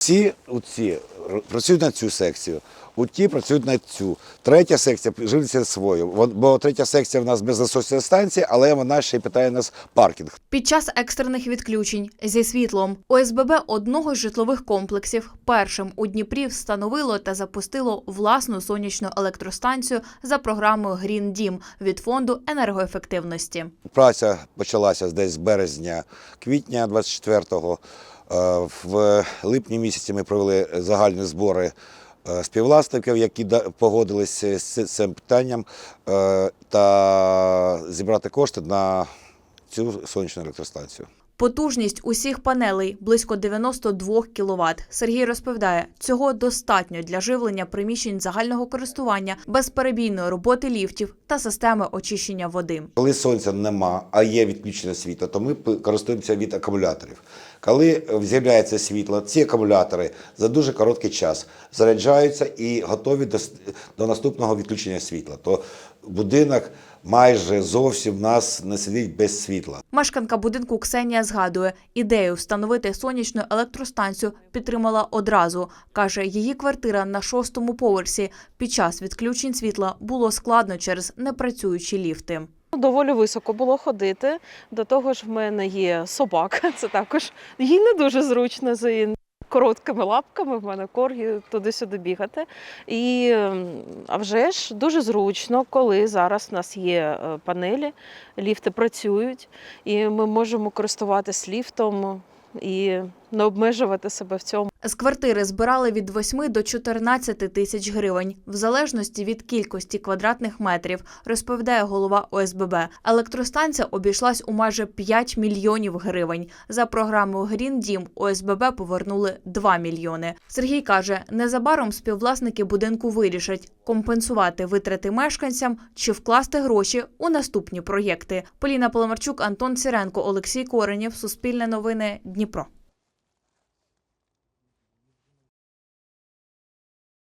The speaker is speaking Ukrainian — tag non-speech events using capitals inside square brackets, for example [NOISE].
Всі ці працюють на цю секцію, у ті працюють на цю. Третя секція живиться свою. Бо третя секція в нас без насосної станції, але вона ще й питає нас паркінг. Під час екстрених відключень зі світлом ОСББ одного з житлових комплексів першим у Дніпрі встановило та запустило власну сонячну електростанцію за програмою Green Дім від фонду енергоефективності. Праця почалася десь з березня, квітня 24-го. Е, В липні місяці ми провели загальні збори е, співвласників, які погодилися з цим питанням, е, та зібрати кошти на цю сонячну електростанцію. Потужність усіх панелей близько 92 кВт. Сергій розповідає, цього достатньо для живлення приміщень загального користування, безперебійної роботи ліфтів та системи очищення води. Коли сонця нема, а є відключення світла, то ми користуємося від акумуляторів. Коли е, з'являється світло, ці акумулятори за дуже короткий час заряджаються і готові до наступного відключення світла. То будинок майже зовсім нас не сидить без світла. Мешканка будинку Ксенія згадує, ідею встановити сонячну електростанцію підтримала одразу. Каже, її квартира на шостому поверсі. Під час відключень світла було складно через непрацюючі ліфти. Доволі високо було ходити. До того ж, в мене є собака. [LAUGHS] Це також їй не дуже зручно з її короткими лапками. В мене коргі туди-сюди бігати. І ем, а вже ж дуже зручно, коли зараз у нас є е, панелі, ліфти працюють, і ми можемо користуватись ліфтом і не обмежувати себе в цьому. З квартири збирали від 8 до 14 тисяч гривень, в залежності від кількості квадратних метрів, розповідає голова ОСББ. Електростанція обійшлась у майже 5 мільйонів гривень. За програмою Green Дім ОСББ повернули 2 мільйони. Сергій каже, незабаром співвласники будинку вирішать компенсувати витрати мешканцям чи вкласти гроші у наступні проєкти. Поліна Поломарчук, Антон Сіренко, Олексій Коренєв, Суспільне новини, Дніпро.